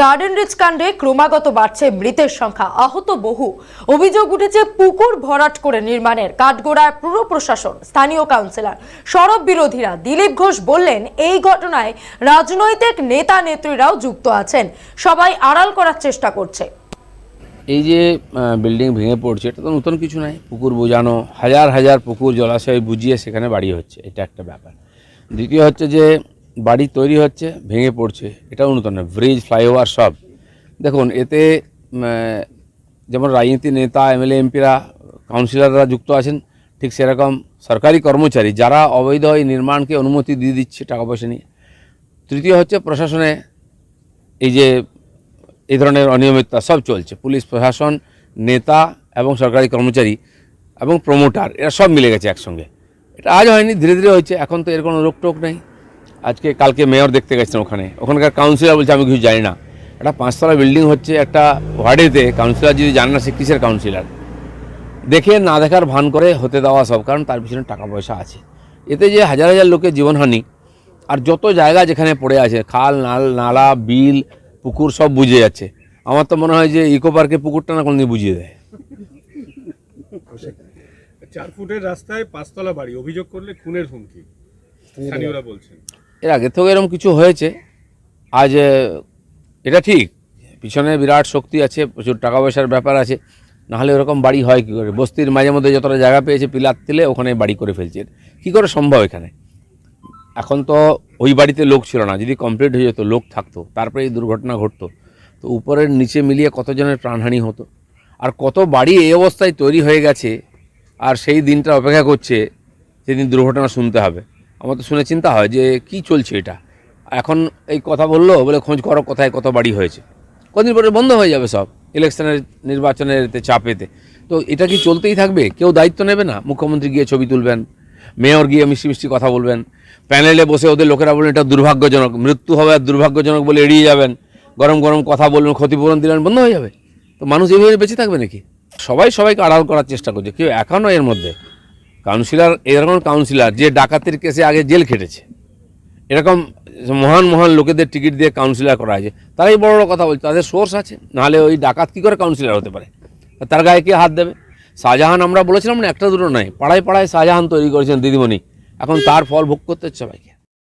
Garden rich কাণ্ডে ক্রমাগত বাড়ছে মৃতের সংখ্যা, আহত বহু। অভিযোগ উঠেছে পুকুর ভরাট করে নির্মাণের কাঠগোড়ায় পুর প্রশাসন, স্থানীয় কাউন্সিলর সরব বিরোধীরা। দিলীপ ঘোষ বললেন, এই ঘটনায় রাজনৈতিক নেতা নেত্রীরাও যুক্ত আছেন। সবাই আড়াল করার চেষ্টা করছে। এই যে বিল্ডিং ভেঙে পড়ছে, এটা তো নতুন কিছু নাই পুকুর বোঝানো, হাজার হাজার পুকুর জলাশয় বুঝিয়ে সেখানে বাড়ি হচ্ছে, এটা একটা ব্যাপার। দ্বিতীয় হচ্ছে যে বাড়ি তৈরি হচ্ছে, ভেঙে পড়ছে। এটা না ব্রিজ, ফ্লাইওভার সব। দেখুন, এতে যেমন রাজনীতি নেতা, এমএলএ, এমপিরা, কাউন্সিলররা যুক্ত আছেন, ঠিক সেরকম সরকারি কর্মচারী, যারা অবৈধ এই নির্মাণকে অনুমতি দিয়ে দিচ্ছে টাকা পয়সা নিয়ে। তৃতীয় হচ্ছে প্রশাসনে এই যে, এই ধরনের অনিয়মিততা সব চলছে। পুলিশ, প্রশাসন, নেতা এবং সরকারি কর্মচারী এবং প্রমোটার এরা সব মিলে গেছে একসঙ্গে। এটা আজ হয়নি, ধীরে ধীরে হচ্ছে এখন তো এর কোনো রোক টোক নেই। আজকে কালকে মেয়র দেখতে গেছেন ওখানে। ওখানকার কাউন্সিলর বলছে আমি কিছু জানি না। একটা পাঁচতলা বিল্ডিং হচ্ছে একটা ওয়ার্ডেতে কাউন্সিলর যদি জানে না সে কিসের কাউন্সিলর দেখে না দেখার ভান করে হতে দেওয়া সব কারণ তার পিছনে টাকা পয়সা আছে। এতে যে হাজার হাজার লোকের জীবনহানি আর যত জায়গা যেখানে পড়ে আছে খাল নাল নালা বিল পুকুর সব বুঝে যাচ্ছে। আমার তো মনে হয় যে ইকো পার্কে পুকুরটা না কোনদিন বুঝিয়ে দেয়। চার ফুটের রাস্তায় পাঁচতলা বাড়ি অভিযোগ করলে খুনের হুমকি। স্থানীয়রা বলছেন। এর আগে থেকেও এরকম কিছু হয়েছে। আজ এটা ঠিক। পিছনে বিরাট শক্তি আছে, প্রচুর টাকা পয়সার ব্যাপার আছে। নাহলে ওরকম বাড়ি হয় কী করে? বস্তির মাঝে মধ্যে যতটা জায়গা পেয়েছে, পিলার তেলে ওখানে বাড়ি করে ফেলছে। কী করে সম্ভব এখানে? এখন তো ওই বাড়িতে লোক ছিল না। যদি কমপ্লিট হয়ে যেত, লোক থাকতো। তারপরে এই দুর্ঘটনা ঘটতো। তো উপরের নিচে মিলিয়ে কতজনের প্রাণহানি হতো? আর কত বাড়ি এই অবস্থায় তৈরি হয়ে গেছে, আর সেই দিনটা অপেক্ষা করছে যেদিন দুর্ঘটনা শুনতে হবে। আমার তো শুনে চিন্তা হয় যে কি চলছে এটা। এখন এই কথা বলল বলে খোঁজ করো কোথায় কত বাড়ি হয়েছে। কদিন পরে বন্ধ হয়ে যাবে সব, ইলেকশনের নির্বাচনের চাপেতে। তো এটা কি চলতেই থাকবে? কেউ দায়িত্ব নেবে না? মুখ্যমন্ত্রী গিয়ে ছবি তুলবেন, মেয়র গিয়ে মিষ্টি মিষ্টি কথা বলবেন, প্যানেলে বসে ওদের লোকেরা বলবেন এটা দুর্ভাগ্যজনক, মৃত্যু হবে আর দুর্ভাগ্যজনক বলে এড়িয়ে যাবেন, গরম গরম কথা বলবেন, ক্ষতিপূরণ দিলেন, বন্ধ হয়ে যাবে। তো মানুষ এইভাবে বেঁচে থাকবে নাকি? সবাই সবাইকে আড়াল করার চেষ্টা করছে, কেউ এখনও এর মধ্যে। কাউন্সিলর, এরকম কাউন্সিলার যে ডাকাতির কেসে আগে জেল খেটেছে। এরকম মহান মহান লোকেদের টিকিট দিয়ে কাউন্সিলার করা হয়েছে। তারাই বড় বড় কথা বলছে, তাদের সোর্স আছে। নাহলে ওই ডাকাত কী করে কাউন্সিলার হতে পারে? তার গায়ে কে হাত দেবে? শাহজাহান আমরা বলেছিলাম না, একটা দুটো নয় পাড়ায় পাড়ায় শাহজাহান তৈরি করেছেন দিদিমণি। এখন তার ফল ভোগ করতে হচ্ছে সবাইকে।